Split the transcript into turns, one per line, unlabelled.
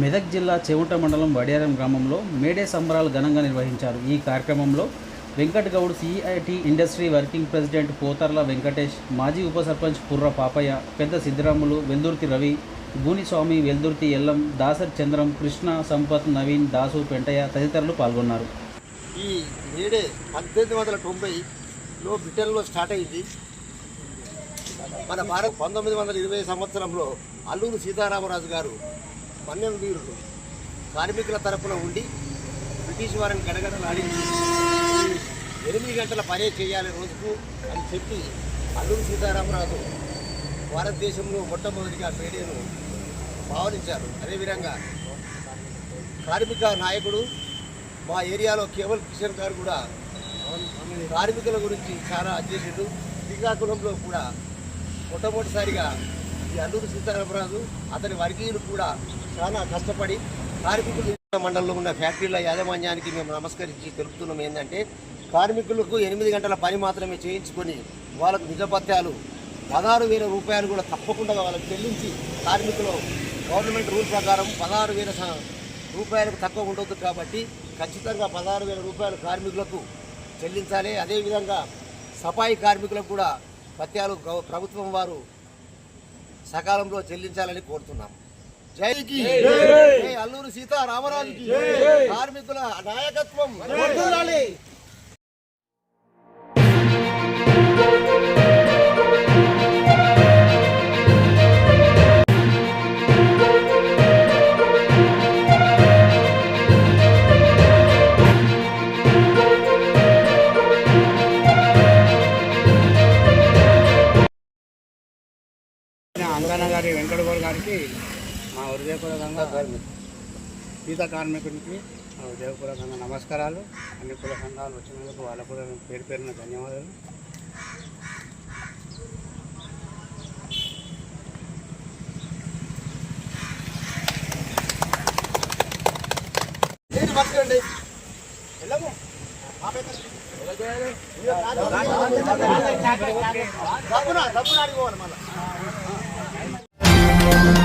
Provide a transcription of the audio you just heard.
మెదక్ జిల్లా చెవుట మండలం వడియారం గ్రామంలో మేడే సంబరాలు ఘనంగా నిర్వహించారు. ఈ కార్యక్రమంలో Venkat Goud CIT industry working president Potharla Venkatesh మాజీ ఉప సర్పంచ్ పుర్ర పాపయ్య పెద్ద సిద్ధిరాములు వెల్దుర్తి రవి గూనిస్వామి వెల్దుర్తి ఎల్లం దాసర్ చంద్రం కృష్ణ సంపత్ నవీన్ దాసు పెంటయ్య తదితరులు పాల్గొన్నారు.
ఈ మేడే పద్దెనిమిది వందల లో బ్రిటన్లో స్టార్ట్ అయింది. మన భారత్ పంతొమ్మిది వందల ఇరవై సంవత్సరంలో అల్లూరు సీతారామరాజు గారు మన్యం వీరుడు కార్మికుల తరపున ఉండి బ్రిటిష్ వారిని గడగడలాడించి ఎనిమిది గంటల పనే చేయాలి రోజుకు అని చెప్పి అల్లూరు సీతారామరాజు భారతదేశంలో మొట్టమొదటిగా పేడేను భావనించారు. అదేవిధంగా కార్మిక నాయకుడు మా ఏరియాలో కేవల్ కిషన్ గారు కూడా కార్మికుల గురించి చాలా అధ్యక్షుడు. శ్రీకాకుళంలో కూడా మొట్టమొదటిసారిగా ఈ అల్లూరు సీతారామరాజు అతని వర్గీయులు కూడా చాలా కష్టపడి కార్మికులు మండలంలో ఉన్న ఫ్యాక్టరీల యాజమాన్యానికి మేము నమస్కరించి తెలుపుతున్నాం ఏంటంటే కార్మికులకు ఎనిమిది గంటల పని మాత్రమే చేయించుకొని వాళ్ళకు నిజపత్యాలు పదహారు వేల రూపాయలు కూడా తప్పకుండా వాళ్ళకి చెల్లించి కార్మికులు గవర్నమెంట్ రూల్ ప్రకారం పదహారు వేల రూపాయలకు తక్కువ ఉండవద్దు కాబట్టి ఖచ్చితంగా పదహారు వేల రూపాయలు కార్మికులకు చెల్లించాలి. అదేవిధంగా సఫాయి కార్మికులకు కూడా పత్యాలు ప్రభుత్వం వారు సకాలంలో చెల్లించాలని కోరుతున్నాం. జైకి అల్లూరు సీతారామరాజుకి కార్మికుల నాయకత్వం.
అంగన గారి వెంకటగౌడ్ గారికి మా హృదయపూర్వకంగా సీత కార్మికునికి మా హృదయపూర్వకంగా నమస్కారాలు అన్ని కుల సంఘాలు వచ్చినందుకు వాళ్ళకు కూడా పేరు పేరున ధన్యవాదాలు.
డబ్బున మళ్ళీ Thank you.